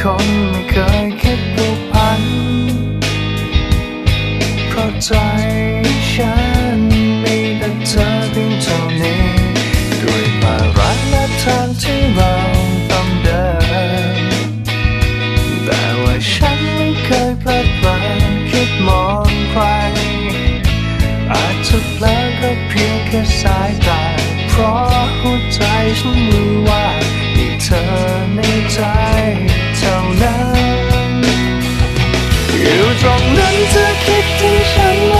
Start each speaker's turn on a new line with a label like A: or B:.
A: คนไม่เคยคิดผูกพัน เพราะใจฉันมีแต่เธอเพียงเท่านี้ ด้วยภาระและทางที่เราต้องเดิน แต่ว่าฉันไม่เคยพลาดพลานคิดมองใคร อาจจะเพลอก็เพียงแค่สายตา เพราะหัวใจฉันรู้ว่ามีเธอในใจ 为什么？